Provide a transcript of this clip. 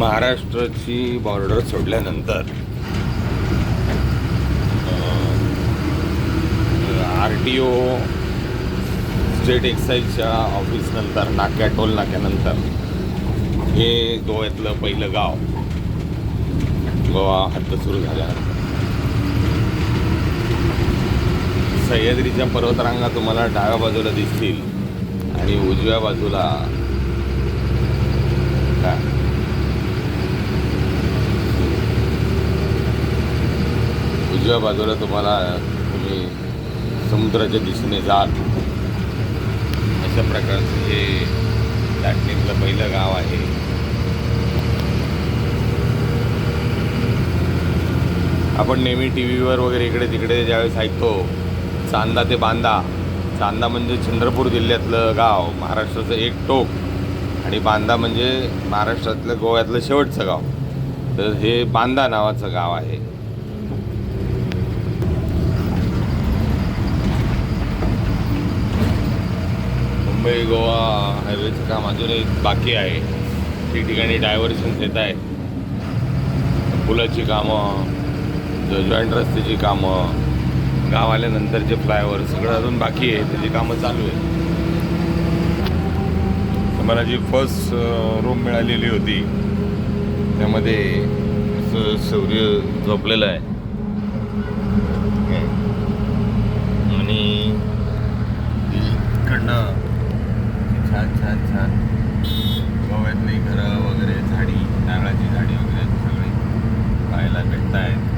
महाराष्ट्राची बॉर्डर सोडल्यानंतर R T O state एक्साईजच्या ऑफिसनंतर नाक्या टोल नाक्यानंतर हे गोव्यातलं पहिलं गाव गोवा हद्द सुरू झाल्यानंतर. सह्याद्रीच्या पर्वतरांगा तुम्हाला डाव्या बाजूला दिसतील आणि उजव्या बाजूला उजव्या बाजूला तुम्हाला तुम्ही समुद्राच्या दिशेने जाल. अशा प्रकारचं हे दाटणीतलं पहिलं गाव आहे. आपण नेहमी टी व्हीवर वगैरे इकडे तिकडे ज्यावेळेस ऐकतो चांदा ते बांदा. चांदा म्हणजे चंद्रपूर जिल्ह्यातलं गाव महाराष्ट्राचं एक टोक. आणि बांदा म्हणजे महाराष्ट्रातलं गोव्यातलं शेवटचं गाव. तर हे बांदा नावाचं गाव आहे. मुंबई गोवा हायवेचं काम अजूनही बाकी आहे. ठिकठिकाणी डायव्हर्शन येत आहे. पुलाची कामं जॉईंट रस्त्याची कामं गाव आल्यानंतरचे फ्लायओव्हर सगळं अजून बाकी आहे. त्याची कामं चालू आहे मला जी फर्स्ट रूम मिळालेली होती त्यामध्ये असं शौर्य झोपलेलं आहे. गोव्यातली घरं वगैरे झाडी नारळाची झाडी वगैरे सगळी पाहायला भेटत आहेत